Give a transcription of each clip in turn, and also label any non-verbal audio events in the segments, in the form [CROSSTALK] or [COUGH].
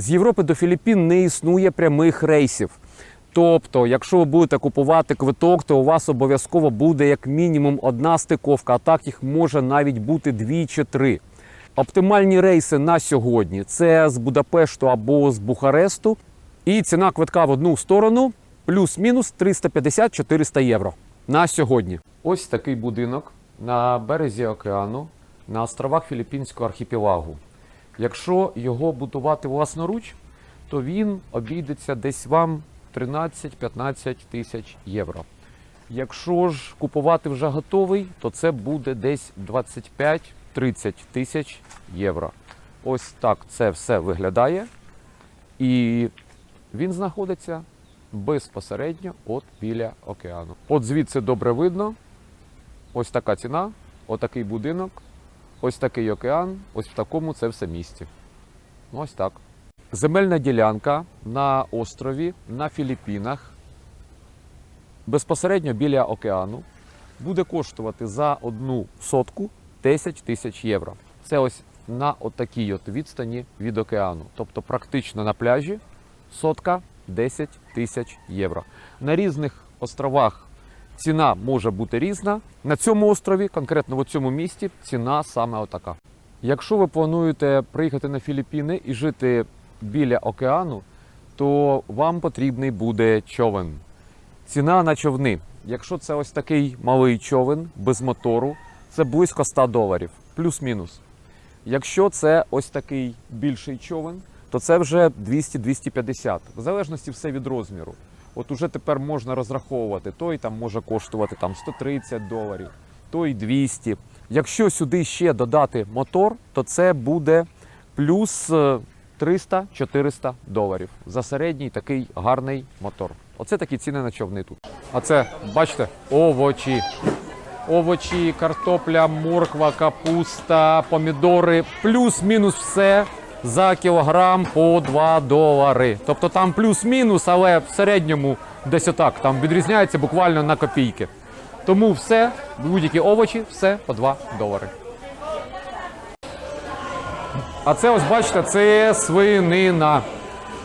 З Європи до Філіппін не існує прямих рейсів. Тобто, якщо ви будете купувати квиток, то у вас обов'язково буде як мінімум одна стиковка, а так їх може навіть бути дві чи три. Оптимальні рейси на сьогодні це з Будапешту або з Бухаресту. І ціна квитка в одну сторону плюс-мінус 350-400 євро на сьогодні. Ось такий будинок на березі океану на островах Філіппінського архіпелагу. Якщо його будувати власноруч, то він обійдеться десь вам 13-15 тисяч євро. Якщо ж купувати вже готовий, то це буде десь 25-30 тисяч євро. Ось так це все виглядає. І він знаходиться безпосередньо от біля океану. От звідси добре видно. Ось така ціна, отакий будинок, ось такий океан, ось в такому це все місті. Ну, Ось так. Земельна ділянка на острові на Філіппінах, безпосередньо біля океану, буде коштувати за одну сотку 10 тисяч євро. Це ось на отакій от відстані від океану. Тобто практично на пляжі сотка 10 тисяч євро. На різних островах ціна може бути різна. На цьому острові, конкретно в цьому місті, ціна саме отака. Якщо ви плануєте приїхати на Філіппіни і жити біля океану, то вам потрібний буде човен. Ціна на човни. Якщо це ось такий малий човен без мотору, це близько 100 доларів, плюс-мінус. Якщо це ось такий більший човен, то це вже 200-250. В залежності все від розміру. От уже тепер можна розраховувати, той там може коштувати там 130 доларів, той 200. Якщо сюди ще додати мотор, то це буде плюс е, 300-400 доларів за середній такий гарний мотор. Оце такі ціни на човни тут. А це, бачите, овочі. Овочі, картопля, морква, капуста, помідори, плюс-мінус все за кілограм по 2 долари. Тобто там плюс-мінус, але в середньому десь отак. Там відрізняється буквально на копійки. Тому все, будь-які овочі, все по 2 долари. А це ось бачите, це свинина.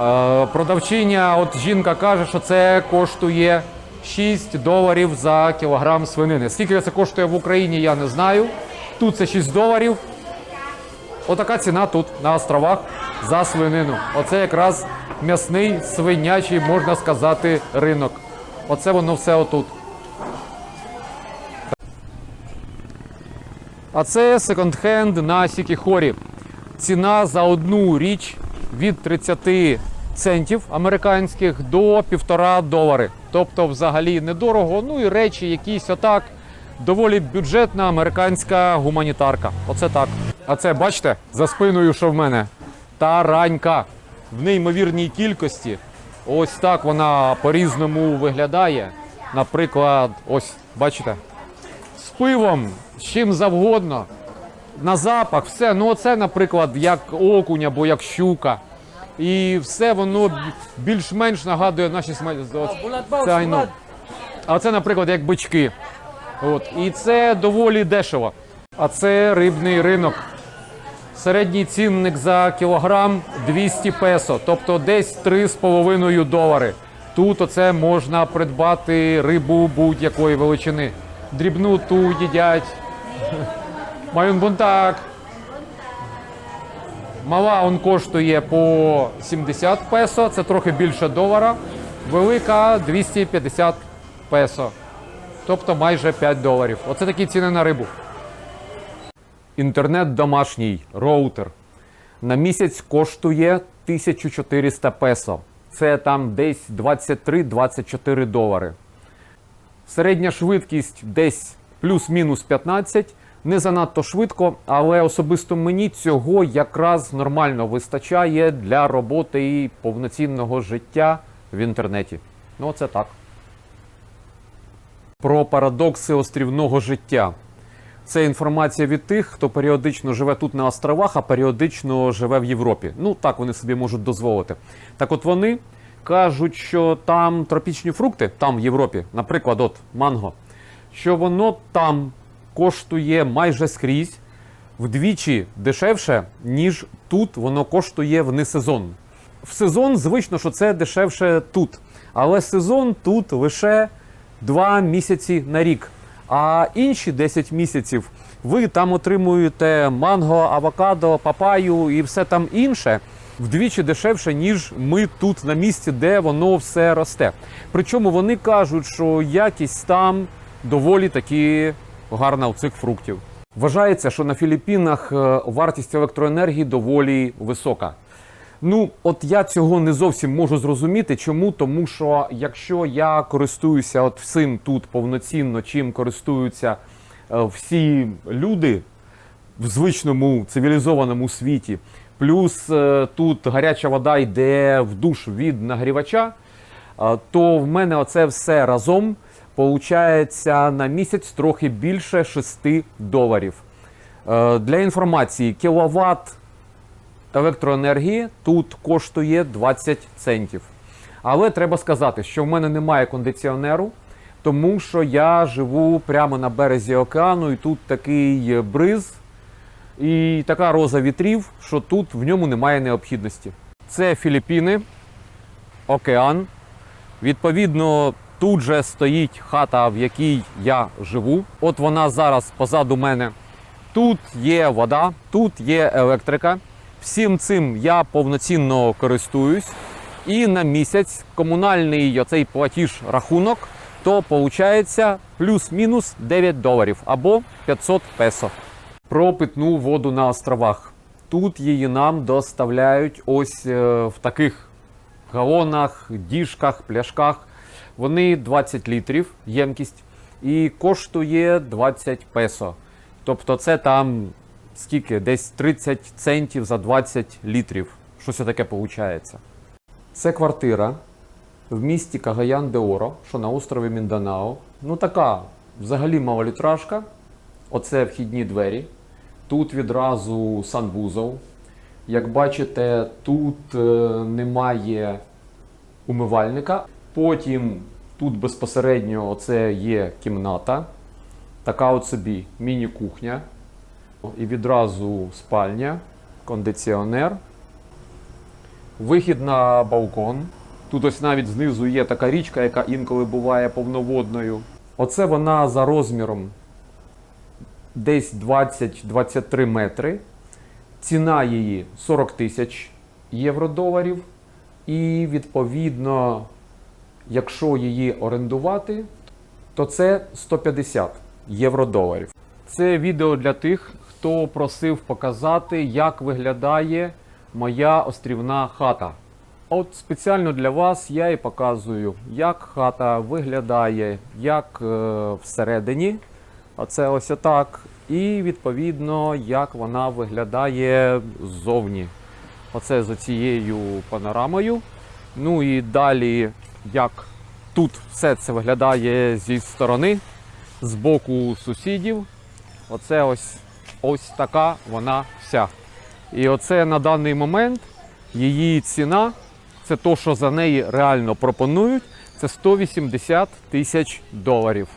Е, Продавчиня, от жінка каже, що це коштує 6 доларів за кілограм свинини. Скільки це коштує в Україні, я не знаю. Тут це 6 доларів. Отака ціна тут на островах за свинину. Оце якраз м'ясний свинячий, можна сказати, ринок. Оце воно все отут. А це секонд-хенд на Сікіхорі. Ціна за одну річ від 30 центів американських до півтора долари. Тобто, взагалі недорого. Ну і речі якісь отак. Доволі бюджетна американська гуманітарка. Оце так. А це бачите за спиною, що в мене таранька в неймовірній кількості. Ось так вона по-різному виглядає. Наприклад, ось бачите, з пивом, з чим завгодно. На запах, все. Ну, оце, наприклад, як окунь або як щука. І все воно більш-менш нагадує наші сма- ось це айно. А це, наприклад, як бички. От. І це доволі дешево. А це рибний ринок. Середній цінник за кілограм 200 песо, тобто десь 3,5 долари. Тут оце можна придбати рибу будь-якої величини. Дрібну ту їдять. [LAUGHS] Майонбунтак. Мала он коштує по 70 песо, це трохи більше долара. Велика 250 песо. Тобто майже 5 доларів. Оце такі ціни на рибу. Інтернет домашній роутер на місяць коштує 1400 песо. Це там десь 23-24 долари. Середня швидкість десь плюс-мінус 15. Не занадто швидко, але особисто мені цього якраз нормально вистачає для роботи і повноцінного життя в інтернеті. Ну, це так. Про парадокси острівного життя. Це інформація від тих, хто періодично живе тут на островах, а періодично живе в Європі. Ну так вони собі можуть дозволити. Так от вони кажуть, що там тропічні фрукти, там в Європі, наприклад, от манго, що воно там коштує майже скрізь вдвічі дешевше, ніж тут воно коштує в несезон. в сезон звично, що це дешевше тут. Але сезон тут лише 2 місяці на рік. А інші 10 місяців ви там отримуєте манго, авокадо, папаю і все там інше вдвічі дешевше, ніж ми тут на місці, де воно все росте. Причому вони кажуть, що якість там доволі таки гарна у цих фруктів. Вважається, що на Філіппінах е, вартість електроенергії доволі висока. Ну, от я цього не зовсім можу зрозуміти. Чому? Тому що якщо я користуюся от всім тут повноцінно, чим користуються е, всі люди в звичному цивілізованому світі, плюс е, тут гаряча вода йде в душ від нагрівача, е, то в мене оце все разом получається на місяць трохи більше 6 доларів. Для інформації, кіловат електроенергії тут коштує 20 центів. Але треба сказати, що в мене немає кондиціонеру, тому що я живу прямо на березі океану, і тут такий бриз і така роза вітрів, що тут в ньому немає необхідності. Це Філіппіни, океан. Відповідно, тут же стоїть хата, в якій я живу. От вона зараз позаду мене. Тут є вода, тут є електрика. Всім цим я повноцінно користуюсь. І на місяць комунальний оцей платіж рахунок, то виходить плюс-мінус 9 доларів або 500 песо. Про питну воду на островах. Тут її нам доставляють ось е, в таких галонах, діжках, пляшках. Вони 20 літрів ємкість і коштує 20 песо. Тобто це там скільки? Десь 30 центів за 20 літрів. Щось таке виходить. Це квартира в місті Кагаян де Оро, що на острові Мінданао. Ну така взагалі малолітражка. Оце вхідні двері. Тут відразу санвузол. Як бачите, тут е, немає умивальника. Потім тут безпосередньо оце є кімната. Така от собі міні-кухня. І відразу спальня, кондиціонер. Вихід на балкон. Тут ось навіть знизу є така річка, яка інколи буває повноводною. Оце вона за розміром десь 20-23 метри. Ціна її 40 тисяч євро-доларів. І відповідно, якщо її орендувати, то це 150 євро-доларів. Це відео для тих, хто просив показати, як виглядає моя острівна хата. От спеціально для вас я і показую, як хата виглядає, як е, всередині. Оце ось отак. І відповідно, як вона виглядає ззовні. Оце з цією панорамою. Ну і далі, як тут все це виглядає зі сторони, з боку сусідів. Оце ось ось така вона вся. І оце на даний момент її ціна, це то, що за неї реально пропонують, це 180 тисяч доларів.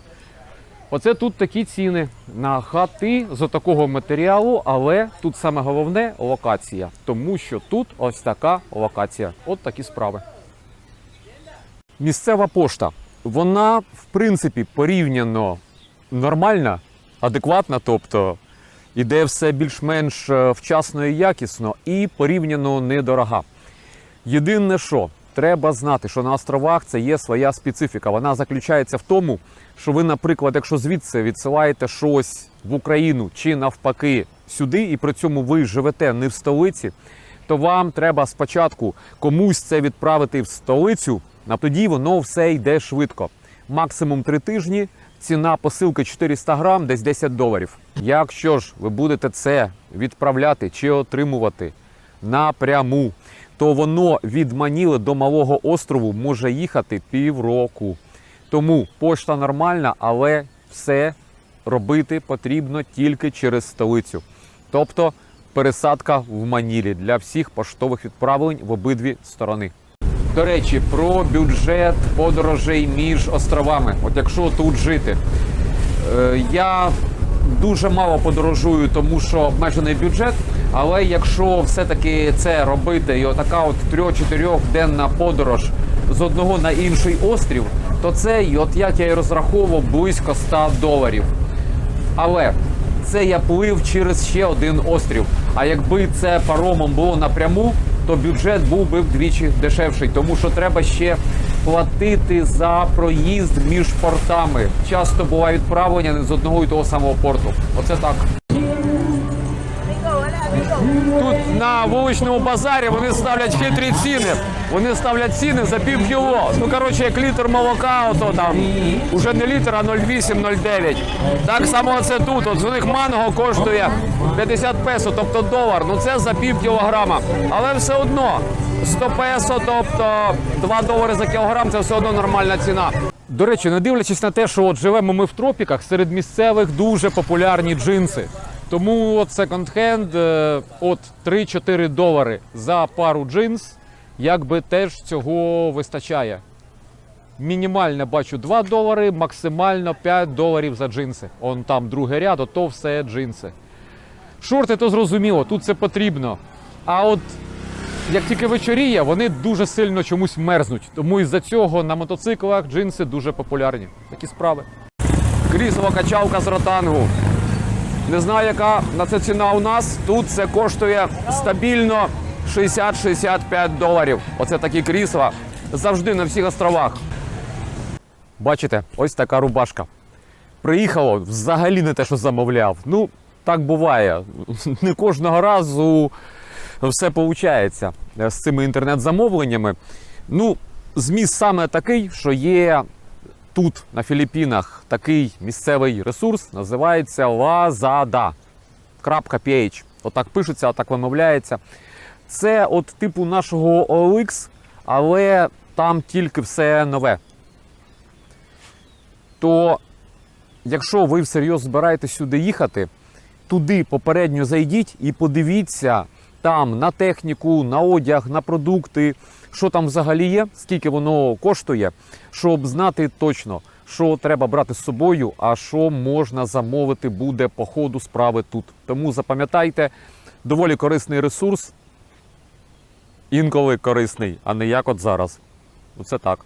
Оце тут такі ціни на хати з такого матеріалу, але тут саме головне локація, тому що тут ось така локація. От такі справи. Місцева пошта. Вона, в принципі, порівняно нормальна, адекватна, тобто іде все більш-менш е, вчасно і якісно, і порівняно недорога. Єдине, що треба знати, що на островах це є своя специфіка. Вона заключається в тому, що ви, наприклад, якщо звідси відсилаєте щось в Україну чи навпаки сюди, і при цьому ви живете не в столиці, то вам треба спочатку комусь це відправити в столицю, а тоді воно все йде швидко. Максимум три тижні. Ціна посилки 400 грам, десь 10 доларів. Якщо ж ви будете це відправляти чи отримувати напряму, то воно від Маніли до Малого острову може їхати півроку. Тому пошта нормальна, але все робити потрібно тільки через столицю. Тобто пересадка в Манілі для всіх поштових відправлень в обидві сторони. До речі, про бюджет подорожей між островами. От якщо тут жити, Е, я дуже мало подорожую, тому що обмежений бюджет. Але якщо все-таки це робити, і отака от 3-4 денна подорож з одного на інший острів, то це, і от як я і розраховував, близько 100 доларів. Але це я плив через ще один острів. А якби це паромом було напряму, то бюджет був би вдвічі дешевший, тому що треба ще платити за проїзд між портами. Часто буває відправлення не з одного і того самого порту. Оце так. Тут на вуличному базарі вони ставлять хитрі ціни. Вони ставлять ціни за пів кіло. Ну коротше, як літр молока, ото там уже не літр, а 0,8-0,9. Так само це тут. От у них манго коштує 50 песо, тобто долар. Ну це за пів кілограма. Але все одно 100 песо, тобто 2 долари за кілограм, це все одно нормальна ціна. До речі, не дивлячись на те, що от живемо ми в тропіках, серед місцевих дуже популярні джинси. Тому от секонд-хенд от 3-4 долари за пару джинс, якби теж цього вистачає. Мінімальне бачу 2 долари, максимально 5 доларів за джинси. Он там другий ряд, ото все джинси. Шорти то зрозуміло, тут це потрібно. А от як тільки вечоріє, вони дуже сильно чомусь мерзнуть. Тому із-за цього на мотоциклах джинси дуже популярні. Такі справи. Крісло качалка з ротангу. Не знаю, яка на це ціна у нас. Тут це коштує стабільно 60-65 доларів. Оце такі крісла. Завжди на всіх островах. Бачите, ось така рубашка. Приїхало взагалі не те, що замовляв. Ну, так буває. [LAUGHS] Не кожного разу все виходить з цими інтернет-замовленнями. Ну, зміст саме такий, що є тут, на Філіппінах, такий місцевий ресурс, називається Lazada.ph. Отак пишеться, отак вимовляється. Це от типу нашого OLX, але там тільки все нове. То якщо ви всерйоз збираєтесь сюди їхати, туди попередньо зайдіть і подивіться там на техніку, на одяг, на продукти, що там взагалі є, скільки воно коштує, щоб знати точно, що треба брати з собою, а що можна замовити буде по ходу справи тут. Тому запам'ятайте, доволі корисний ресурс, інколи корисний, а не як от зараз. Оце так.